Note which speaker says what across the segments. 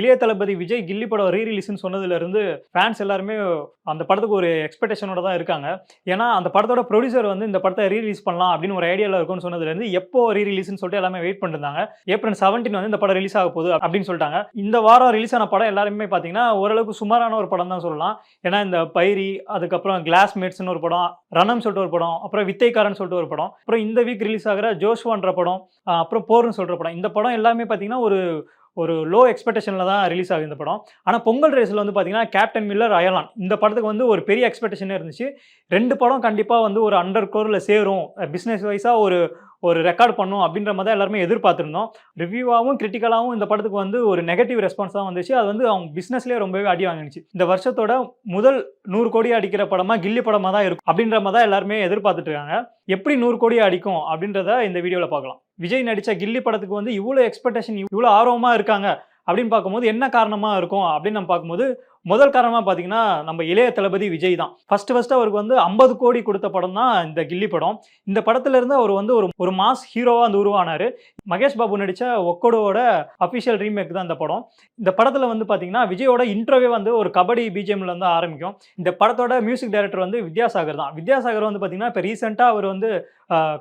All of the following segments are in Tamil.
Speaker 1: இளைய தளபதி விஜய் கில்லி படம் ரீ ரிலீஸ்னு சொன்னதுலேருந்து ஃபேன்ஸ் எல்லாருமே அந்த படத்துக்கு ஒரு எக்ஸ்பெக்டேஷனோட தான் இருக்காங்க. ஏன்னா அந்த படத்தோட ப்ரொடியூசர் வந்து இந்த படத்தை ரீ ரிலீஸ் பண்ணலாம் அப்படின்னு ஒரு ஐடியாவில் இருக்கும்னு சொன்னதுலேருந்து எப்போ ரீ ரிலீஸ்னு சொல்லிட்டு எல்லாமே வெயிட் பண்ணிருந்தாங்க. ஏப்ரல் செவன்டீன் வந்து இந்த படம் ரிலீஸ் ஆக போகுது அப்படின்னு சொல்லிட்டாங்க. இந்த வாரம் ரிலீஸ் ஆன படம் எல்லாருமே பார்த்தீங்கன்னா ஓரளவுக்கு சுமாரான ஒரு படம் தான் சொல்லலாம். ஏன்னா இந்த பைரி அதுக்கப்புறம் கிளாஸ் மேட்ஸ்னு ஒரு படம் ரணம் சொல்லிட்டு ஒரு படம் அப்புறம் வித்தைக்காரன் சொல்லிட்டு ஒரு படம் அப்புறம் இந்த வீக் ரிலீஸ் ஆகிற ஜோஷ்வான்ற படம் அப்புறம் போர்னு சொல்கிற படம். இந்த படம் எல்லாமே பார்த்தீங்கன்னா ஒரு ஒரு லோ எக்ஸ்பெக்டேஷனில் தான் ரிலீஸ் ஆகுது இந்த படம். ஆனால் பொங்கல் ரேஸில் வந்து பார்த்தீங்கன்னா கேப்டன் மில்லர் அயலான் இந்த படத்துக்கு வந்து ஒரு பெரிய எக்ஸ்பெக்டேஷனே இருந்துச்சு. ரெண்டு படம் கண்டிப்பாக வந்து ஒரு அண்டர் கோரில் சேரும். பிஸ்னஸ் வைஸாக ஒரு ஒரு ரெக்கார்ட் பண்ணும் அப்படின்ற மாதிரி தான் எல்லாருமே எதிர்பார்த்துருந்தோம். ரிவ்யூவாகவும் கிரிட்டிக்கலாகவும் இந்த படத்துக்கு வந்து ஒரு நெகட்டிவ் ரெஸ்பான்ஸ் தான் வந்துச்சு. அது வந்து அவங்க பிஸ்னஸ்லேயே ரொம்பவே அடி வாங்கினுச்சு. இந்த வருஷத்தோட முதல் நூறு கோடி அடிக்கிற படமாக கில்லி படமாக தான் இருக்கும் அப்படின்ற மாதிரி தான் எல்லாருமே எதிர்பார்த்துட்டு இருக்காங்க. எப்படி நூறு கோடி அடிக்கும் அப்படின்றத இந்த வீடியோவில் பார்க்கலாம். விஜய் நடித்த கில்லி படத்துக்கு வந்து இவ்வளோ எக்ஸ்பெக்டேஷன் இவ்வளோ ஆர்வமாக இருக்காங்க அப்படின்னு பார்க்கும்போது என்ன காரணமாக இருக்கும் அப்படின்னு நம்ம பார்க்கும்போது முதல் காரணமாக பார்த்தீங்கன்னா நம்ம இளைய தளபதி விஜய் தான். ஃபர்ஸ்ட் ஃபர்ஸ்ட் அவருக்கு வந்து ஐம்பது கோடி கொடுத்த படம் தான் இந்த கில்லி படம். இந்த படத்துல இருந்து அவர் வந்து ஒரு ஒரு மாஸ் ஹீரோவாக வந்து உருவானார். மகேஷ் பாபு நடித்த ஒக்கோடோட அஃபிஷியல் ரீமேக் தான் இந்த படம். இந்த படத்தில் வந்து பார்த்தீங்கன்னா விஜயோட இன்ட்ரோவே வந்து ஒரு கபடி பிஜிஎம்ல இருந்து ஆரம்பிக்கும். இந்த படத்தோட மியூசிக் டைரக்டர் வந்து வித்யாசாகர் தான். வித்யாசாகர் வந்து பார்த்தீங்கன்னா இப்போ ரீசெண்டாக அவர் வந்து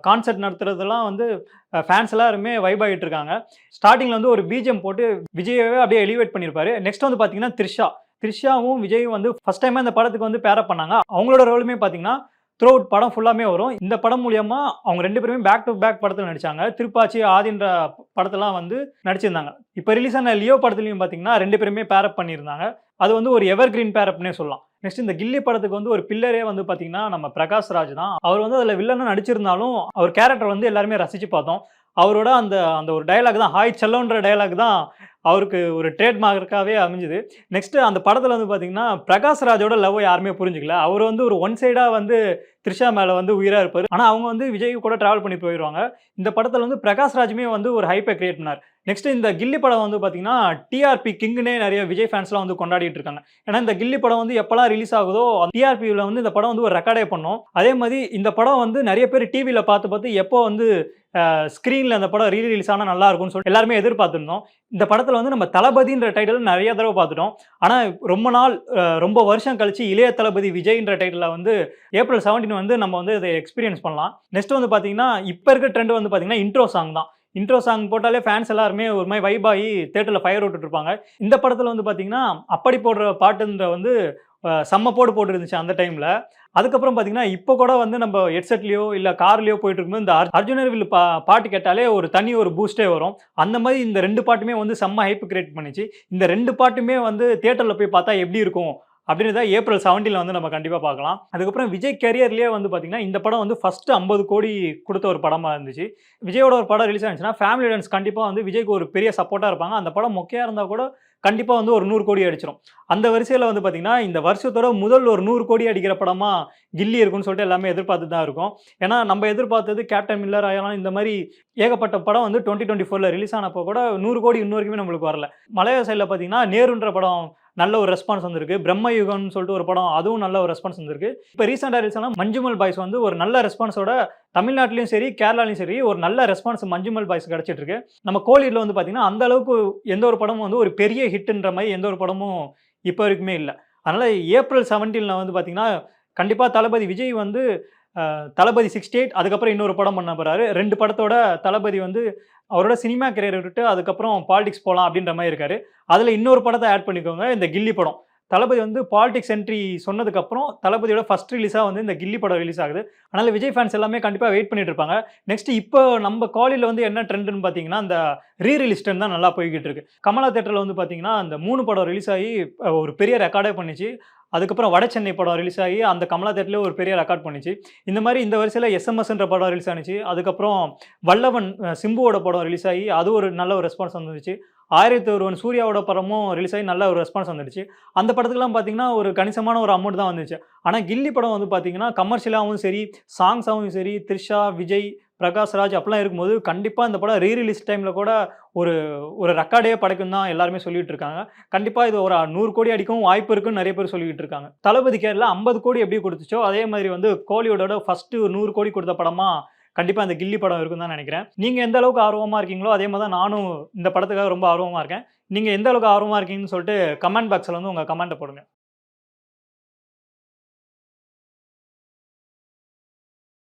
Speaker 1: கான்சர்ட் நடத்துறதெல்லாம் வந்து ஃபேன்ஸ் எல்லாருமே வைப் ஆகிட்டு இருக்காங்க. ஸ்டார்டிங்கில் வந்து ஒரு பிஜிஎம் போட்டு விஜயவே அப்படியே எலிவேட் பண்ணியிருப்பாரு நெக்ஸ்ட் வந்து பார்த்தீங்கன்னா த்ரிஷா. த்ரிஷாவும் விஜயும் வந்து ஃபஸ்ட் டைமாக இந்த படத்துக்கு வந்து பேரப் பண்ணாங்க. அவங்களோட ரோலுமே பார்த்தீங்கன்னா த்ரூ அவுட் படம் ஃபுல்லாமே வரும். இந்த படம் மூலியமா அவங்க ரெண்டு பேருமே பேக் டு பேக் படத்தில் நடிச்சாங்க. திருப்பாச்சி ஆதின்ற படத்தெல்லாம் வந்து நடிச்சிருந்தாங்க. இப்போ ரிலீஸ் ஆன லியோ படத்துலையும் பார்த்தீங்கன்னா ரெண்டு பேருமே பேரப் பண்ணியிருந்தாங்க. அது வந்து ஒரு எவர் கிரீன் பேரப்னே சொல்லலாம். நெக்ஸ்ட் இந்த கில்லி படத்துக்கு வந்து ஒரு பில்லரே வந்து பார்த்தீங்கன்னா நம்ம பிரகாஷ் ராஜ் தான். அவர் வந்து அதில் வில்லனாக நடிச்சிருந்தாலும் அவர் கேரக்டர் வந்து எல்லாருமே ரசித்து பார்த்தோம். அவரோட அந்த அந்த ஒரு டயலாக் தான் ஹாய் செல்லோன்ற டயலாக் தான் அவருக்கு ஒரு ட்ரேட்மார்க்காகவே அமைஞ்சுது. நெக்ஸ்ட் அந்த படத்தில் வந்து பார்த்தீங்கன்னா பிரகாஷ் ராஜோட லவ் யாருமே புரிஞ்சுக்கல. அவர் வந்து ஒரு ஒன் சைடாக வந்து த்ரிஷா மேலே வந்து உயிராக இருப்பார். ஆனால் அவங்க வந்து விஜய் கூட ட்ராவல் பண்ணி போயிடுவாங்க இந்த படத்தில் வந்து பிரகாஷ் ராஜுமே வந்து ஒரு ஹைப்பை கிரியேட் பண்ணார். நெக்ஸ்ட் இந்த கில்லி படம் வந்து பார்த்தீங்கன்னா டிஆர்பி கிங்னே நிறைய விஜய் ஃபேன்ஸ்லாம் வந்து கொண்டாடிட்டு இருக்காங்க. ஏன்னா இந்த கில்லி படம் வந்து எப்போல்லாம் ரிலீஸ் ஆகுதோ டிஆர்பியில் வந்து இந்த படம் வந்து ஒரு ரெக்கார்டே பண்ணோம். அதே மாதிரி இந்த படம் வந்து நிறைய பேர் டிவியில் பார்த்து பார்த்து எப்போ வந்து ஸ்க்ரீனில் அந்த படம் ரீ ரிலீஸ் ஆனால் நல்லா இருக்கும்னு சொல்லி எல்லாருமே எதிர்பார்த்துருந்தோம். இந்த படத்தில் வந்து நம்ம தளபதின்ற டைட்டில் நிறைய தடவை பார்த்துட்டோம். ஆனால் ரொம்ப நாள் ரொம்ப வருஷம் கழிச்சு இளைய தளபதி விஜய்ன்ற டைட்டில் வந்து ஏப்ரல் செவன்டீன் வந்து நம்ம வந்து இதை எக்ஸ்பீரியன்ஸ் பண்ணலாம். நெக்ஸ்ட் வந்து பார்த்தீங்கன்னா இப்போ இருக்க ட்ரெண்ட் வந்து பார்த்தீங்கன்னா இன்ட்ரோ சாங் தான். இன்ட்ரோ சாங் போட்டாலே ஃபேன்ஸ் எல்லாருமே ஒரு மாதிரி வைப் ஆகி தேட்டரில் ஃபயர் விட்டுட்டு இருப்பாங்க. இந்த படத்தில் வந்து பார்த்தீங்கன்னா அப்படி போடுற பாட்டுன்ற வந்து செம்ம போடு போட்டு இருந்துச்சு அந்த டைமில். அதுக்கப்புறம் பார்த்தீங்கன்னா இப்போ கூட வந்து நம்ம ஹெட்செட்லேயோ இல்லை கார்லேயோ போயிட்டு இருக்கும்போது இந்த அர்ஜுனர் வில் பா பாட்டு கேட்டாலே ஒரு தனி ஒரு பூஸ்டே வரும். அந்த மாதிரி இந்த ரெண்டு பாட்டுமே வந்து செம்ம ஹைப் கிரியேட் பண்ணிச்சு. இந்த ரெண்டு பாட்டுமே வந்து தேட்டரில் போய் பார்த்தா எப்படி இருக்கும்? அப்படின்றத ஏப்ரல் செவன்டீனில் வந்து நம்ம கண்டிப்பாக பார்க்கலாம். அதுக்கப்புறம் விஜய் கேரியர்லேயே வந்து பார்த்தீங்கன்னா இந்த படம் வந்து ஃபஸ்ட்டு ஐம்பது கோடி கொடுத்த ஒரு படமாக இருந்துச்சு. விஜயோட ஒரு படம் ரிலீஸ் ஆனிச்சுன்னா ஃபேமிலி டான்ஸ் கண்டிப்பாக வந்து விஜய்க்கு ஒரு பெரிய சப்போர்ட்டாக இருப்பாங்க. அந்த படம் மொக்கையாக இருந்தால் கூட கண்டிப்பாக வந்து ஒரு நூறு கோடி அடிச்சிடும் அந்த வரிசையில் வந்து பார்த்தீங்கன்னா இந்த வருஷத்தோட முதல் ஒரு நூறு கோடி அடிக்கிற படமாக கில்லி இருக்கும்னு சொல்லிட்டு எல்லாமே எதிர்பார்த்து தான் இருக்கும். ஏன்னா நம்ம எதிர்பார்த்தது கேப்டன் மில்லர் ஆயிரம் இந்த மாதிரி ஏகப்பட்ட படம் வந்து டுவெண்ட்டி டுவெண்ட்டி ஃபோரில் ரிலீஸ் ஆனப்போ கூட நூறு கோடி இன்னொருக்குமே நம்மளுக்கு வரல. மலையாள சைடில் பார்த்தீங்கன்னா நேருன்ற படம் நல்ல ஒரு ரெஸ்பான்ஸ் வந்திருக்கு. பிரம்மயுகம்னு சொல்லிட்டு ஒரு படம் அதுவும் நல்ல ஒரு ரெஸ்பான்ஸ் வந்திருக்கு. இப்போ ரீசெண்டாக ரீல்ஸ்னா மஞ்சுமல் பாய்ஸ் வந்து ஒரு நல்ல ரெஸ்பான்ஸோட தமிழ்நாட்டிலையும் சரி கேரளாலையும் சரி ஒரு நல்ல ரெஸ்பான்ஸ் மஞ்சுமல் பாய்ஸ் கிடச்சிட்டு இருக்கு. நம்ம கோலியில் வந்து பார்த்தீங்கன்னா அந்த அளவுக்கு எந்த ஒரு படமும் வந்து ஒரு பெரிய ஹிட்ன்ற மாதிரி எந்த ஒரு படமும் இப்போ வரைக்குமே இல்லை. அதனால் ஏப்ரல் செவன்டீனில் வந்து பார்த்தீங்கன்னா கண்டிப்பாக தளபதி விஜய் வந்து தளபதி சிக்ஸ்டி எயிட் அதுக்கப்புறம் இன்னொரு படம் பண்ண போகிறாரு ரெண்டு படத்தோட தளபதி வந்து அவரோட சினிமா கரியர் விட்டுட்டு அதுக்கப்புறம் பாலிடிக்ஸ் போகலாம் அப்படின்ற மாதிரி இருக்காரு. அதில் இன்னொரு படத்தை ஆட் பண்ணிக்கோங்க இந்த கில்லி படம். தளபதி வந்து பாலிடிக்ஸ் என்ட்ரி சொன்னதுக்கப்புறம் தளபதியோட ஃபஸ்ட் ரிலீஸாக வந்து இந்த கில்லி படம் ரிலீஸ் ஆகுது. அதனால் விஜய் ஃபேன்ஸ் எல்லாமே கண்டிப்பாக வெயிட் பண்ணிட்டு இருப்பாங்க. நெக்ஸ்ட் இப்போ நம்ம காலியில் வந்து என்ன ட்ரெண்டுன்னு பார்த்தீங்கன்னா அந்த ரீ ரிலீஸ் ட்ரெண்ட் தான் நல்லா போய்கிட்டு இருக்கு. கமலா தேட்டரில் வந்து பார்த்தீங்கன்னா அந்த மூணு படம் ரிலீஸ் ஆகி ஒரு பெரிய ரெக்கார்டே பண்ணிச்சு. அதுக்கப்புறம் வட சென்னை படம் ரிலீஸ் ஆகி அந்த கமலா தேட்டர்லேயே ஒரு பெரிய ரெக்கார்ட் பண்ணிச்சு. இந்த மாதிரி இந்த வரிசையில் எஸ்எம்எஸ்ன்ற படம் ரிலீஸ் ஆனிச்சு. அதுக்கப்புறம் வல்லவன் சிம்புவோட படம் ரிலீஸ் ஆகி அது ஒரு நல்ல ஒரு ரெஸ்பான்ஸ் வந்துச்சு ஆயிரத்தி ஒருவன் சூர்யாவோட படமும் ரிலீஸ் ஆகி நல்ல ஒரு ரெஸ்பான்ஸ் வந்துடுச்சு அந்த படத்துக்குலாம் பார்த்தீங்கன்னா ஒரு கணிசமான ஒரு அமௌண்ட் தான் வந்துச்சு. ஆனால் கில்லி படம் வந்து பார்த்தீங்கன்னா கமர்ஷியலாகவும் சரி சாங்ஸாகவும் சரி த்ரிஷா விஜய் பிரகாஷ் ராஜ் அப்படிலாம் இருக்கும்போது கண்டிப்பாக இந்த படம் ரீ ரிலீஸ் டைமில் கூட ஒரு ஒரு ரெக்கார்டே படைக்கும் தான் எல்லாருமே சொல்லிட்டு இருக்காங்க. கண்டிப்பாக இது ஒரு நூறு கோடி அடிக்கவும் வாய்ப்பு இருக்குன்னு நிறைய பேர் சொல்லிட்டு இருக்காங்க. தளபதி கேரில் ஐம்பது கோடி எப்படி கொடுத்துச்சோ அதே மாதிரி வந்து கோலிவுடோட ஃபஸ்ட்டு நூறு கோடி கொடுத்த படமாக கண்டிப்பாக அந்த கில்லி படம் இருக்குன்னு தான் நினைக்கிறேன். நீங்கள் எந்த அளவுக்கு ஆர்வமாக இருக்கீங்களோ அதே மாதிரி தான் நானும் இந்த படத்துக்காக ரொம்ப ஆர்வமாக இருக்கேன். நீங்கள் எந்த அளவுக்கு ஆர்வமாக இருக்கீங்கன்னு சொல்லிட்டு கமெண்ட் பாக்ஸில் வந்து உங்கள் கமெண்ட்டை போடுங்க.